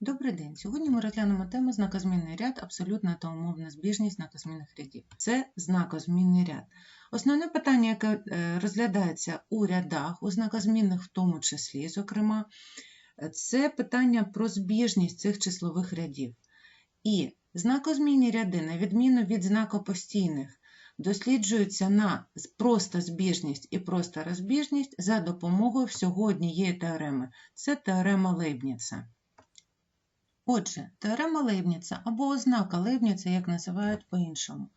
Добрий день. Сьогодні ми розглянемо тему знакозмінний ряд, абсолютна та умовна збіжність знакозмінних рядів. Це знакозмінний ряд. Основне питання, яке е, розглядається у рядах, у знакозмінних в тому числі, зокрема, це питання про збіжність цих числових рядів. І знакозмінні ряди, на відміну від знакопостійних, досліджуються на просто збіжність і просто розбіжність за допомогою всього однієї теореми. Це теорема Лейбніца. Отже, теорема Лейбніца або ознака Лейбніца, як називають по-іншому,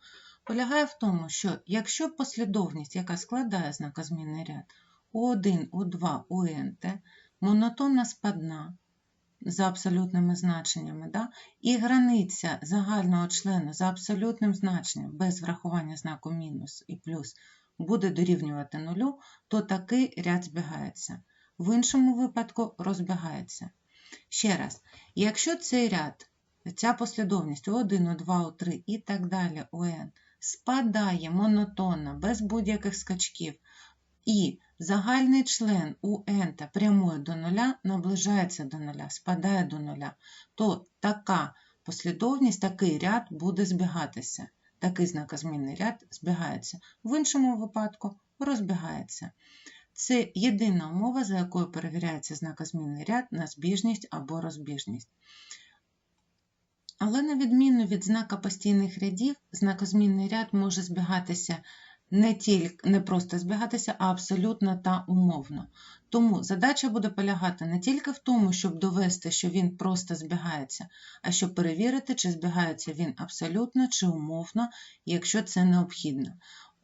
полягає в тому, що якщо послідовність, яка складає знакозмінний ряд У1, У2, УНТ, монотонна спадна за абсолютними значеннями, да, і границя загального члена за абсолютним значенням без врахування знаку мінус і плюс буде дорівнювати нулю, то такий ряд збігається. В іншому випадку розбігається. Ще раз, якщо цей ряд, ця послідовність у 1, у 2, у 3 і так далі у n спадає монотонно, без будь-яких скачків, і загальний член у n та прямує до нуля, наближається до нуля, спадає до нуля, то така послідовність, такий ряд буде збігатися. Такий знакозмінний ряд збігається. В іншому випадку розбігається. Це єдина умова, за якою перевіряється знакозмінний ряд на збіжність або розбіжність. Але на відміну від знака постійних рядів, знакозмінний ряд може збігатися не тільки не просто збігатися, а абсолютно та умовно. Тому задача буде полягати не тільки в тому, щоб довести, що він просто збігається, а щоб перевірити, чи збігається він абсолютно чи умовно, якщо це необхідно.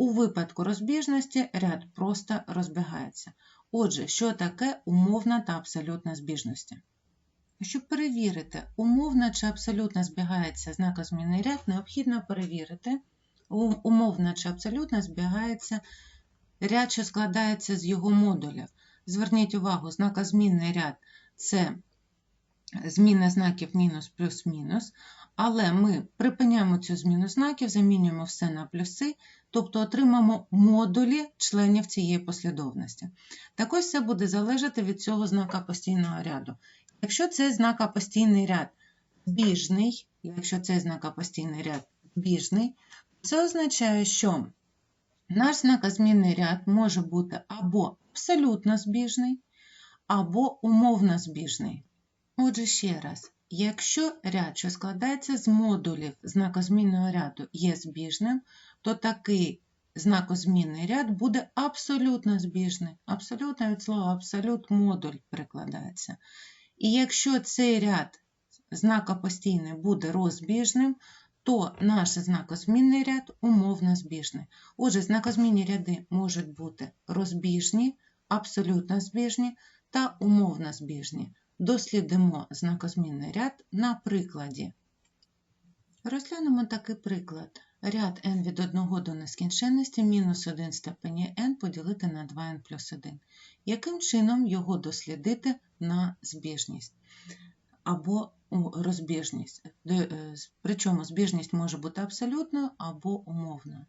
У випадку розбіжності ряд просто розбігається. Отже, що таке умовна та абсолютна збіжності? Щоб перевірити, умовна чи абсолютно збігається знакозмінний ряд, необхідно перевірити, умовна чи абсолютно збігається ряд, що складається з його модулів. Зверніть увагу, знакозмінний ряд це зміна знаків мінус плюс мінус, але ми припиняємо цю зміну знаків, замінюємо все на плюси, тобто отримаємо модулі членів цієї послідовності. Так ось це буде залежати від цього знака постійного ряду. Якщо цей знакопостійний ряд збіжний, якщо цей знакопостійний ряд збіжний, це означає, що наш знакозмінний ряд може бути або абсолютно збіжний, або умовно збіжний. Отже, ще раз, якщо ряд, що складається з модулів знакозмінного ряду, є збіжним, то такий знакозмінний ряд буде абсолютно збіжний. Абсолютно від слова абсолют модуль прикладається. І якщо цей ряд знакопостійний буде розбіжним, то наш знакозмінний ряд умовно збіжний. Отже, знакозмінні ряди можуть бути розбіжні, абсолютно збіжні та умовно збіжні. Дослідимо знакозмінний ряд на прикладі. Розглянемо такий приклад. Ряд n від 1 до нескінченності мінус 1 степені n поділити на 2n плюс 1. Яким чином його дослідити на збіжність або розбіжність? Е, причому збіжність може бути абсолютною або умовною.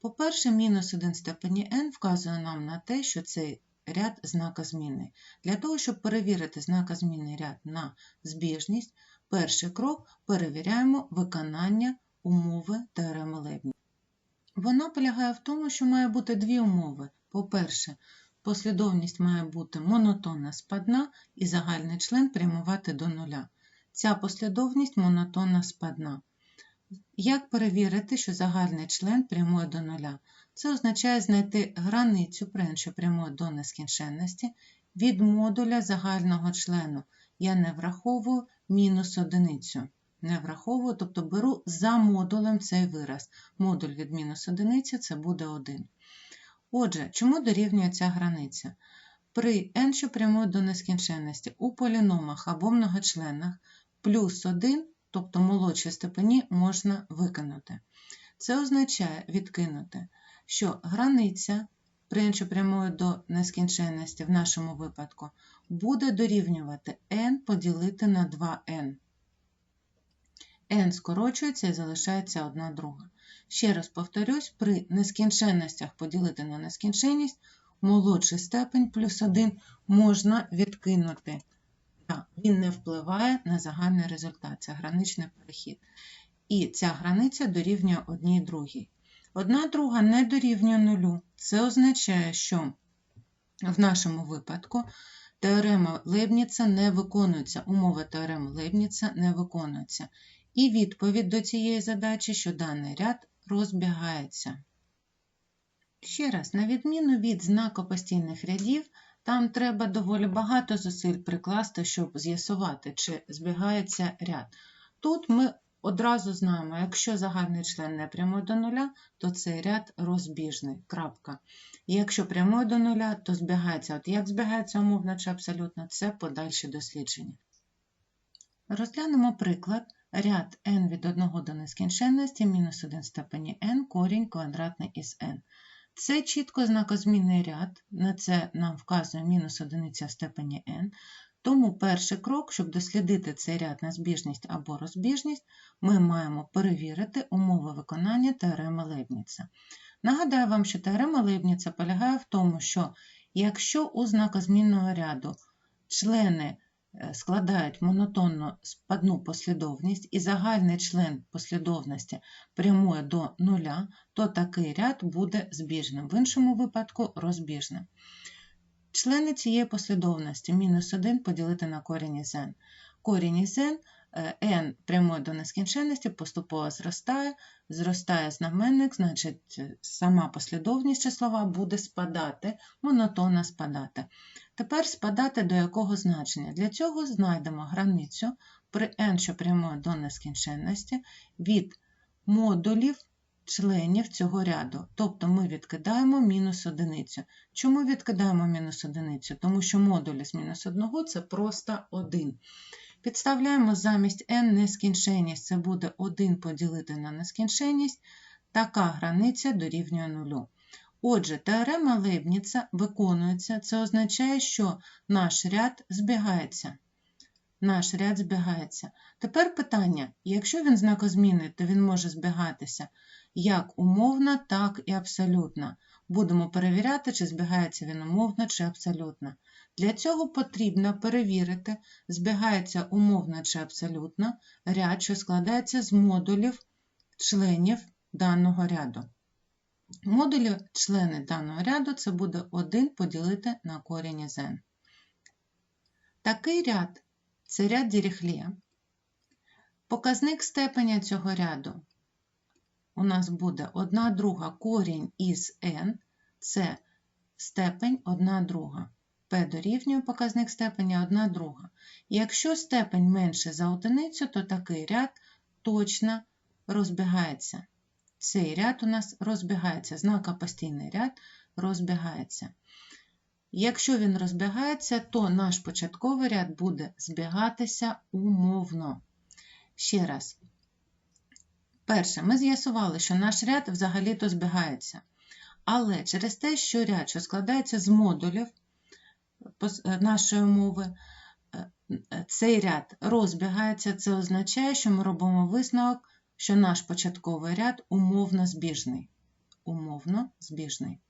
По-перше, мінус 1 степені n вказує нам на те, що цей ряд знакозмінний. Для того, щоб перевірити знакозмінний ряд на збіжність, перший крок перевіряємо виконання умови теореми Лейбніца. Вона полягає в тому, що має бути дві умови. По-перше, послідовність має бути монотонна спадна і загальний член прямувати до нуля. Ця послідовність монотонна спадна. Як перевірити, що загальний член прямує до нуля? Це означає знайти границю прен, що прямує до нескінченності, від модуля загального члену. Я не враховую мінус одиницю не враховую, тобто беру за модулем цей вираз. Модуль від мінус одиниці це буде 1. Отже, чому дорівнює ця границя? При n, що прямує до нескінченності, у поліномах або многочленах плюс 1, тобто молодші степені, можна викинути. Це означає відкинути, що границя що прямує до нескінченності в нашому випадку, буде дорівнювати n поділити на 2n n скорочується і залишається одна друга. Ще раз повторюсь, при нескінченностях поділити на нескінченність молодший степень плюс 1 можна відкинути. Він не впливає на загальний результат, це граничний перехід. І ця границя дорівнює одній другій. Одна друга не дорівнює нулю. Це означає, що в нашому випадку теорема Лейбніца не виконується, умова теореми Лейбніца не виконується. І відповідь до цієї задачі, що даний ряд розбігається. Ще раз, на відміну від знакопостійних рядів, там треба доволі багато зусиль прикласти, щоб з'ясувати, чи збігається ряд. Тут ми одразу знаємо, якщо загальний член не прямий до нуля, то цей ряд розбіжний. крапка. І якщо прямий до нуля, то збігається. От як збігається умовно чи абсолютно, це подальші дослідження. Розглянемо приклад. Ряд n від 1 до нескінченності мінус 1 степені n корінь квадратний із n. Це чітко знакозмінний ряд, на це нам вказує мінус одиниця в степені n. Тому перший крок, щоб дослідити цей ряд на збіжність або розбіжність, ми маємо перевірити умови виконання теореми Лейбніца. Нагадаю вам, що теорема Лейбніца полягає в тому, що якщо у знакозмінного ряду члени Е, складають монотонну спадну послідовність і загальний член послідовності прямує до нуля, то такий ряд буде збіжним, в іншому випадку розбіжним. Члени цієї послідовності мінус 1 поділити на корінь із n. Корінь із n n прямує до нескінченності, поступово зростає, зростає знаменник, значить сама послідовність числова буде спадати, монотонно спадати. Тепер спадати до якого значення? Для цього знайдемо границю при n, що прямує до нескінченності, від модулів членів цього ряду. Тобто ми відкидаємо мінус одиницю. Чому відкидаємо мінус одиницю? Тому що модулі з мінус 1 це просто 1. Підставляємо замість n нескінченність, це буде 1 поділити на нескінченність. Така границя дорівнює нулю. Отже, теорема Лейбніца виконується, це означає, що наш ряд збігається. Наш ряд збігається. Тепер питання: якщо він знакозмінний, то він може збігатися як умовно, так і абсолютно. Будемо перевіряти, чи збігається він умовно, чи абсолютно. Для цього потрібно перевірити, збігається умовно чи абсолютно ряд, що складається з модулів членів даного ряду. Модулі члени даного ряду це буде 1 поділити на корінь із n. Такий ряд це ряд Діріхлє. Показник степеня цього ряду у нас буде 1 друга корінь із n, це степень 1 друга. P дорівнює показник степеня 1 друга. Якщо степень менше за одиницю, то такий ряд точно розбігається. Цей ряд у нас розбігається, знакопостійний ряд розбігається. Якщо він розбігається, то наш початковий ряд буде збігатися умовно. Ще раз. Перше, ми з'ясували, що наш ряд взагалі-то збігається. Але через те, що ряд, що складається з модулів нашої мови, е, е, цей ряд розбігається, це означає, що ми робимо висновок що наш початковий ряд умовно збіжний. Умовно збіжний.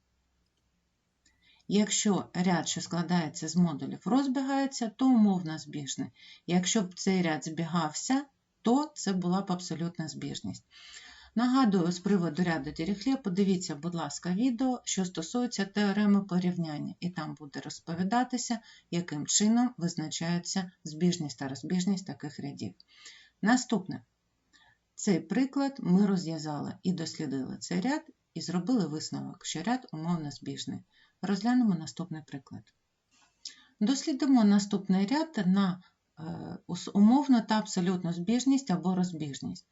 Якщо ряд, що складається з модулів, розбігається, то умовно збіжний. Якщо б цей ряд збігався, то це була б абсолютна збіжність. Нагадую, з приводу ряду Діріхлє, подивіться, будь ласка, відео, що стосується теореми порівняння, і там буде розповідатися, яким чином визначається збіжність та розбіжність таких рядів. Наступне. Цей приклад ми розв'язали і дослідили цей ряд і зробили висновок, що ряд умовно збіжний. Розглянемо наступний приклад. Дослідимо наступний ряд на е, умовну та абсолютну збіжність або розбіжність.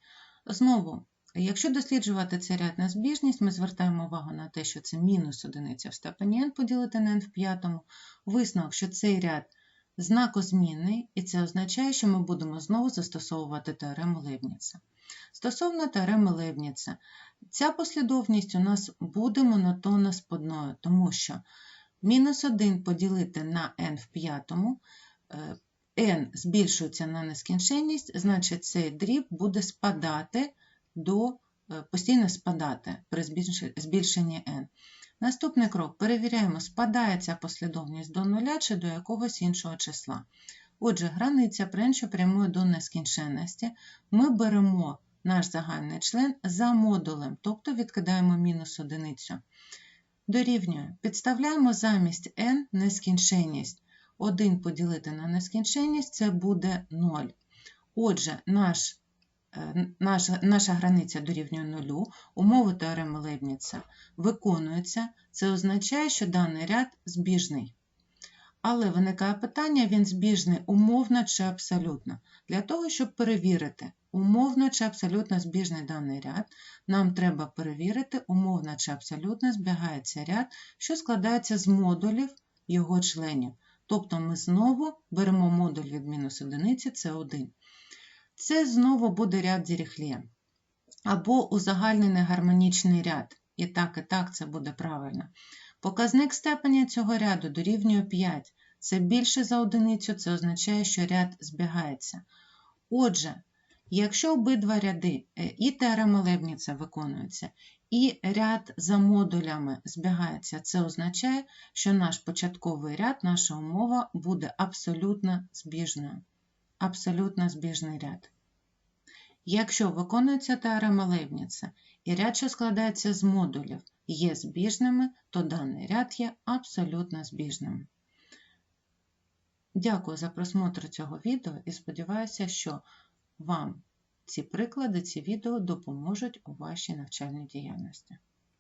Знову, якщо досліджувати цей ряд на збіжність, ми звертаємо увагу на те, що це мінус одиниця в степені n поділити на n в п'ятому. Висновок, що цей ряд знакозмінний, і це означає, що ми будемо знову застосовувати теорему Лейбніца. Стосовно теореми Лейбніца, ця послідовність у нас буде монотонно спадною, тому що мінус 1 поділити на n в п'ятому, е, n збільшується на нескінченність, значить цей дріб буде спадати до, е, постійно спадати при збільшенні n. Наступний крок. Перевіряємо, спадає ця послідовність до нуля чи до якогось іншого числа. Отже, границя прен, що прямує до нескінченності, ми беремо наш загальний член за модулем, тобто відкидаємо мінус одиницю. Дорівнює. Підставляємо замість n нескінченність. 1 поділити на нескінченність це буде 0. Отже, наш, е, наша, наша границя дорівнює 0, умови теореми Лейбніца виконуються. Це означає, що даний ряд збіжний. Але виникає питання, він збіжний умовно чи абсолютно. Для того, щоб перевірити, умовно чи абсолютно збіжний даний ряд, нам треба перевірити, умовно чи абсолютно збігається ряд, що складається з модулів його членів. Тобто ми знову беремо модуль від мінус одиниці, це 1. Це знову буде ряд Діріхлє. Або узагальнений гармонічний ряд. І так, і так це буде правильно. Показник степеня цього ряду дорівнює 5. Це більше за одиницю, це означає, що ряд збігається. Отже, якщо обидва ряди е, і теорема Лебніца виконуються, і ряд за модулями збігається, це означає, що наш початковий ряд, наша умова буде абсолютно збіжною. Абсолютно збіжний ряд. Якщо виконується теорема Лейбніца і ряд, що складається з модулів, є збіжними, то даний ряд є абсолютно збіжним. Дякую за просмотр цього відео і сподіваюся, що вам ці приклади, ці відео допоможуть у вашій навчальній діяльності.